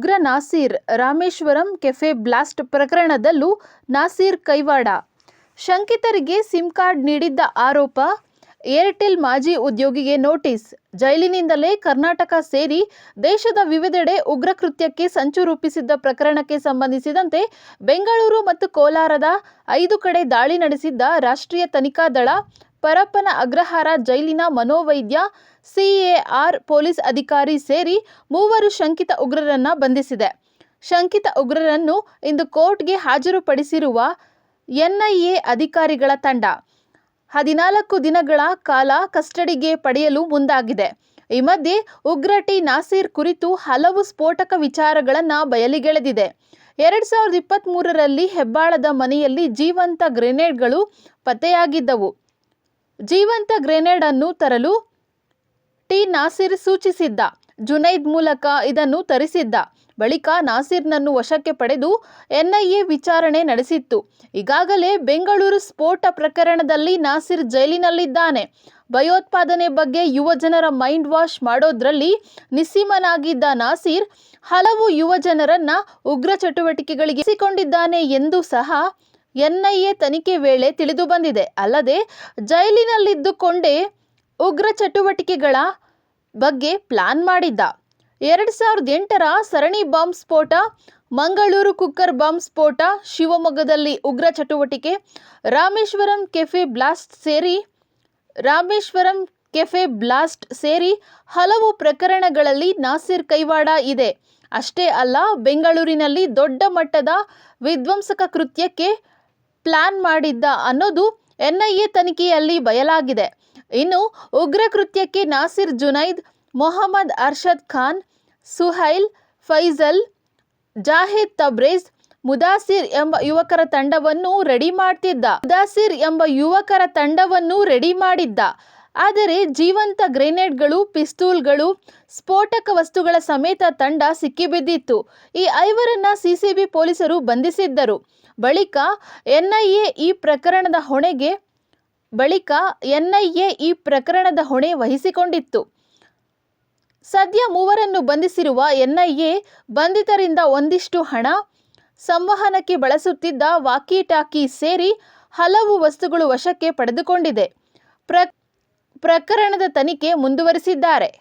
ಉಗ್ರ Nasir Rameshwaram cafe blast ಪ್ರಕರಣದಲ್ಲೂ ನಾಸೀರ್ ಕೈವಾಡ. ಶಂಕಿತರಿಗೆ ಸಿಮ್ ಕಾರ್ಡ್ ನೀಡಿದ್ದ ಆರೋಪ, ಏರ್ಟೆಲ್ ಮಾಜಿ ಉದ್ಯೋಗಿಗೆ ನೋಟಿಸ್, ಜೈಲಿನಿಂದಲೇ ಕರ್ನಾಟಕ ಸೇರಿ ದೇಶದ ವಿವಿಧೆಡೆ ಉಗ್ರ ಕೃತ್ಯಕ್ಕೆ ಸಂಚು ರೂಪಿಸಿದ್ದ ಪ್ರಕರಣಕ್ಕೆ ಸಂಬಂಧಿಸಿದಂತೆ ಬೆಂಗಳೂರು ಮತ್ತು ಕೋಲಾರದ ಐದು ಕಡೆ ದಾಳಿ ನಡೆಸಿದ್ದ ರಾಷ್ಟ್ರೀಯ ತನಿಖಾ ದಳ ಪರಪ್ಪನ ಅಗ್ರಹಾರ ಜೈಲಿನ ಮನೋವೈದ್ಯ, ಸಿಎಆರ್ ಪೊಲೀಸ್ ಅಧಿಕಾರಿ ಸೇರಿ ಮೂವರು ಶಂಕಿತ ಉಗ್ರರನ್ನ ಬಂಧಿಸಿದೆ. ಶಂಕಿತ ಉಗ್ರರನ್ನು ಇಂದು ಕೋರ್ಟ್ಗೆ ಹಾಜರುಪಡಿಸಿರುವ ಎನ್ಐಎ ಅಧಿಕಾರಿಗಳ ತಂಡ. ಹದಿನಾಲ್ಕು ದಿನಗಳ ಕಾಲ ಕಸ್ಟಡಿಗೆ ಪಡೆಯಲು ಮುಂದಾಗಿದೆ. ಈ ಮಧ್ಯೆ ಉಗ್ರ ಟಿ. ನಾಸೀರ್ ಕುರಿತು ಹಲವು ಸ್ಫೋಟಕ ವಿಚಾರಗಳನ್ನು ಬಯಲಿಗೆಳೆದಿದೆ. ಎರಡ್ ಸಾವಿರದ ಇಪ್ಪತ್ತ್ ಮೂರರಲ್ಲಿ ಹೆಬ್ಬಾಳದ ಮನೆಯಲ್ಲಿ ಜೀವಂತ ಗ್ರೆನೇಡ್ಗಳು ಪತ್ತೆಯಾಗಿದ್ದವು. ಜೀವಂತ ಗ್ರೆನೇಡ್ ಅನ್ನು ತರಲು ಟಿ ನಾಸಿರ್ ಸೂಚಿಸಿದ್ದ. ಜುನೈದ್ ಮೂಲಕ ಇದನ್ನು ತರಿಸಿದ್ದ. ಬಳಿಕ ನಾಸಿರ್ನನ್ನು ವಶಕ್ಕೆ ಪಡೆದು ಎನ್ಐಎ ವಿಚಾರಣೆ ನಡೆಸಿತ್ತು. ಈಗಾಗಲೇ ಬೆಂಗಳೂರು ಸ್ಫೋಟ ಪ್ರಕರಣದಲ್ಲಿ ನಾಸಿರ್ ಜೈಲಿನಲ್ಲಿದ್ದಾನೆ. ಭಯೋತ್ಪಾದನೆ ಬಗ್ಗೆ ಯುವಜನರ ಮೈಂಡ್ ವಾಶ್ ಮಾಡೋದ್ರಲ್ಲಿ ನಿಸ್ಸೀಮನಾಗಿದ್ದ ನಾಸಿರ್ ಹಲವು ಯುವಜನರನ್ನ ಉಗ್ರ ಚಟುವಟಿಕೆಗಳಿಗೆ ಸಿಕ್ಕೊಂಡಿದ್ದಾನೆ ಎಂದು ಸಹ ಎನ್ಐಎ ತನಿಖೆ ವೇಳೆ ತಿಳಿದುಬಂದಿದೆ ಅಲ್ಲದೆ, ಜೈಲಿನಲ್ಲಿದ್ದುಕೊಂಡೇ ಉಗ್ರ ಚಟುವಟಿಕೆಗಳ ಬಗ್ಗೆ ಪ್ಲಾನ್ ಮಾಡಿದ್ದ. ಎರಡು ಸಾವಿರದ ಎಂಟರ ಸರಣಿ ಬಾಂಬ್ ಸ್ಫೋಟ, ಮಂಗಳೂರು ಕುಕ್ಕರ್ ಬಾಂಬ್ ಸ್ಫೋಟ, ಶಿವಮೊಗ್ಗದಲ್ಲಿ ಉಗ್ರ ಚಟುವಟಿಕೆ, ರಾಮೇಶ್ವರಂ ಕೆಫೆ ಬ್ಲಾಸ್ಟ್ ಸೇರಿ, ರಾಮೇಶ್ವರಂ ಕೆಫೆ ಬ್ಲಾಸ್ಟ್ ಸೇರಿ ಹಲವು ಪ್ರಕರಣಗಳಲ್ಲಿ ನಾಸಿರ್ ಕೈವಾಡ ಇದೆ. ಅಷ್ಟೇ ಅಲ್ಲ, ಬೆಂಗಳೂರಿನಲ್ಲಿ ದೊಡ್ಡ ಮಟ್ಟದ ವಿಧ್ವಂಸಕ ಕೃತ್ಯಕ್ಕೆ ಪ್ಲಾನ್ ಮಾಡಿದ್ದ ಅನ್ನೋದು ಎನ್ಐಎ ತನಿಖೆಯಲ್ಲಿ ಬಯಲಾಗಿದೆ. ಇನ್ನು ಉಗ್ರ ಕೃತ್ಯಕ್ಕೆ ನಾಸಿರ್ ಜುನೈದ್, ಮೊಹಮ್ಮದ್ ಅರ್ಷದ್ ಖಾನ್, ಸುಹೈಲ್ ಫೈಜಲ್ ಜಾಹಿದ್ ತಬ್ರೇಜ್, ಮುದಾಸಿರ್ ಎಂಬ ಯುವಕರ ತಂಡವನ್ನು ರೆಡಿ ಮಾಡ್ತಿದ್ದ. ಮುದಾಸಿರ್ ಎಂಬ ಯುವಕರ ತಂಡವನ್ನು ರೆಡಿ ಮಾಡಿದ್ದ. ಆದರೆ ಜೀವಂತ ಗ್ರೆನೇಡ್ಗಳು, ಪಿಸ್ತೂಲ್ಗಳು, ಸ್ಫೋಟಕ ವಸ್ತುಗಳ ಸಮೇತ ತಂಡ ಸಿಕ್ಕಿಬಿದ್ದಿತ್ತು. ಈ ಐವರನ್ನ ಸಿಸಿಬಿ ಪೊಲೀಸರು ಬಂಧಿಸಿದ್ದರು. ಬಳಿಕ ಎನ್ಐಎ ಈ ಪ್ರಕರಣದ ಹೊಣೆಗೆ, ಬಳಿಕ ಎನ್ಐಎ ಈ ಪ್ರಕರಣದ ಹೊಣೆ ವಹಿಸಿಕೊಂಡಿತ್ತು. ಸದ್ಯ ಮೂವರನ್ನು ಬಂಧಿಸಿರುವ ಎನ್ಐಎ ಬಂಧಿತರಿಂದ ಒಂದಿಷ್ಟು ಹಣ ಸಂವಹನಕ್ಕೆ ಬಳಸುತ್ತಿದ್ದ ವಾಕಿ ಟಾಕಿ ಸೇರಿ ಹಲವು ವಸ್ತುಗಳು ವಶಕ್ಕೆ ಪಡೆದುಕೊಂಡಿದೆ. ಪ್ರ ಪ್ರಕರಣದ ತನಿಖೆ ಮುಂದುವರಿಸಿದ್ದಾರೆ.